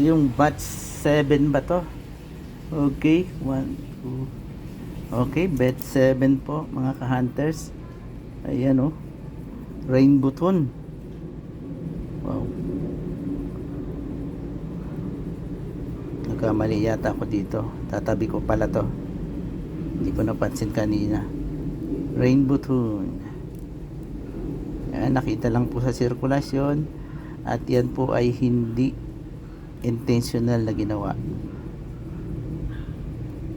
Yung batch 7 ba to? Okay, 1, 2. Okay, batch 7 po mga ka-hunters. Ayan oh. Rainbow tone. Wow. Nagkamali yata ako dito. Tatabi ko pala to. Hindi ko napansin kanina. Rainbow tone. Ayan, nakita lang po sa sirkulasyon at yan po ay hindi intentional na ginawa.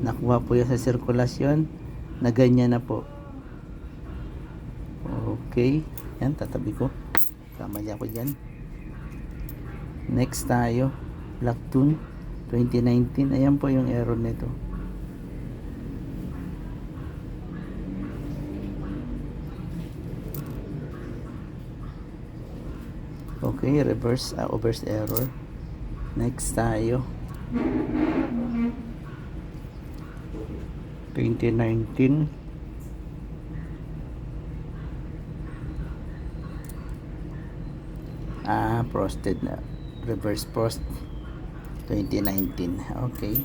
Nakuha po yan sa sirkulasyon na ganyan na po. Okay. Yan, tatabi ko. Kamali ako dyan. Next tayo. Blacktoon 2019. Ayan po yung error nito. Okay, reverse uh, reverse error. Next tayo. 2019 Ah, frosted na. Reverse frost 2019. Okay.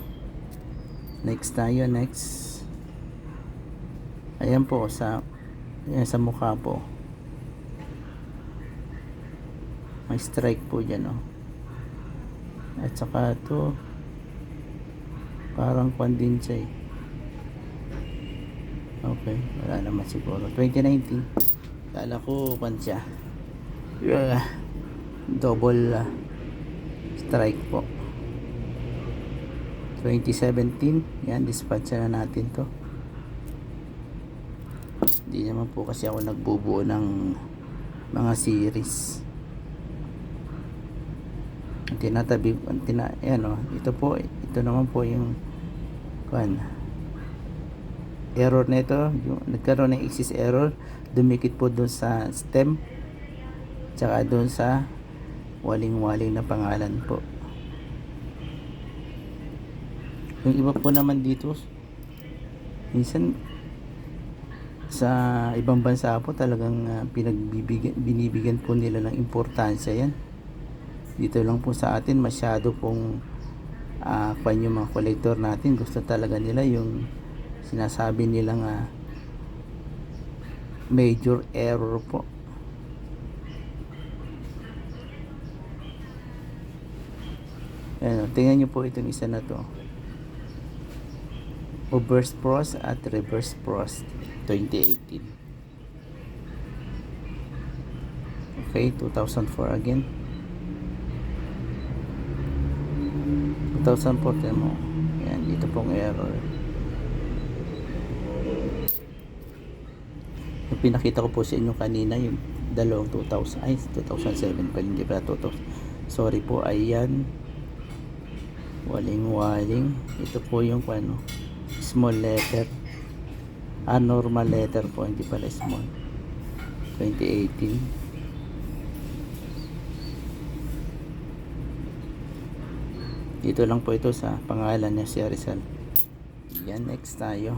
Next tayo, next. Ayan po sa ayan sa mukha po. May strike po dyan, oh. At saka to parang kwan din siya eh. Okay, wala naman siguro. 2019. Kala ko kwan siya. Yeah. Double ah, strike po. 2017. Yan, dispatch na natin to. Hindi naman po kasi ako nagbubuo ng mga series tinatabi tina ayan oh, ito po ito naman po yung kuan error nito yung nagkaroon ng axis error dumikit po doon sa stem tsaka doon sa waling-waling na pangalan po. Yung iba po naman dito minsan sa ibang bansa po talagang uh, pinagbibigyan binibigyan po nila ng importansya yan dito lang po sa atin masyado pong uh, kwan yung mga collector natin. Gusto talaga nila yung sinasabi nilang uh, major error po. Ayan, tingnan nyo po itong isa na to. Reverse frost at reverse frost 2018 okay 2004 again 2014 mo yan dito pong error. Yung pinakita ko po sa inyo kanina yung dalawang 2000 ay 2007 pa hindi pala 2000 sorry po ayan. Waling waling. Ito po yung ano small letter. Ah normal letter po hindi pala small. 2018 dito lang po ito sa pangalan niya si Rizal yan next tayo.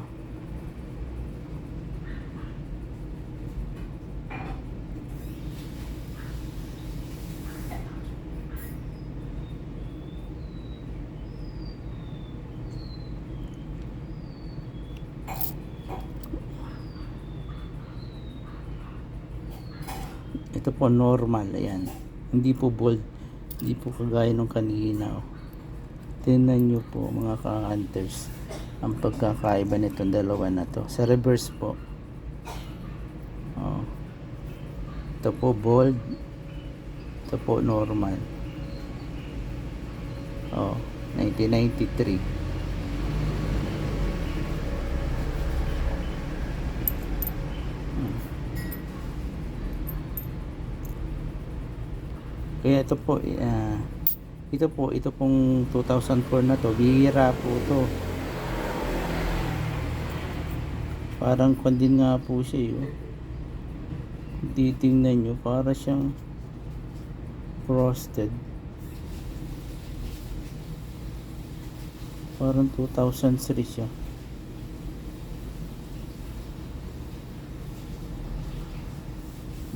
Ito po normal ayan. Hindi po bold. Hindi po kagaya nung kanina oh. Tingnan nyo po mga ka-hunters ang pagkakaiba nitong dalawa na to. Sa reverse po. Oh. Ito po bold. Ito po normal. Oh, 1993. Hmm. Kaya ito po, uh, ito po, ito pong 2004 na to, bihira po to. Parang kwan nga po siya yun. Titingnan nyo, para siyang frosted. Parang 2003 siya.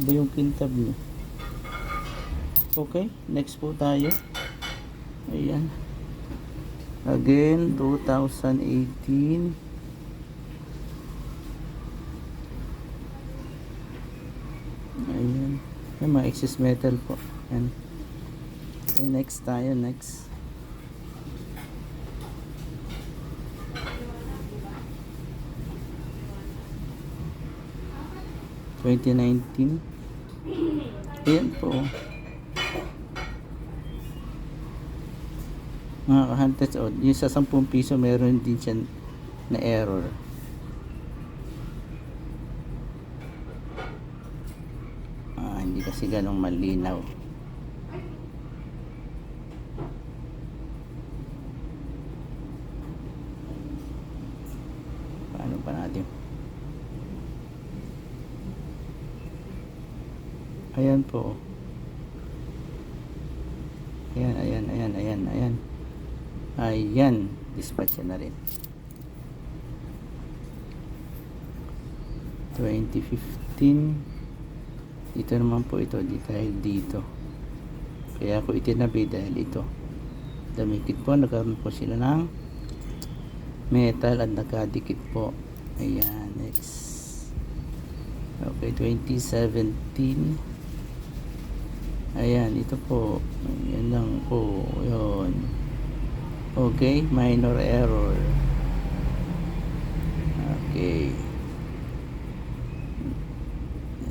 Ba yung kintab niya? Okay, next po tayo. Ayan. Again, 2018. Ayan. Ayan, mga excess metal po. Ayan. Okay, next tayo, next. Twenty nineteen. Ayan po. Mga kahantes, oh, yung sa 10 piso meron din siya na error. Ah, hindi kasi ganong malinaw. Paano pa natin? Ayan po. Ayan, ayan, ayan, ayan, ayan. Ayan, dispatch na rin. 2015 dito naman po ito di dahil dito. Kaya ako itinabi dahil ito. Damikit po nagkaroon po sila ng metal at nagkadikit po. Ayan next. Okay 2017 ayan ito po. Yan lang po. Yun okay minor error. Okay.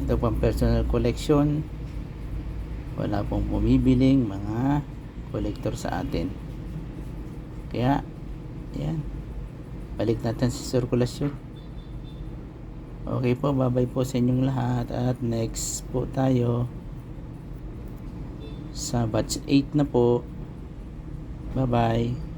Ito pang personal collection. Wala pong bumibiling mga collector sa atin. Kaya yan. Balik natin sa sirkulasyon. Okay po bye po sa inyong lahat. At next po tayo. Sa batch 8 na po. Bye bye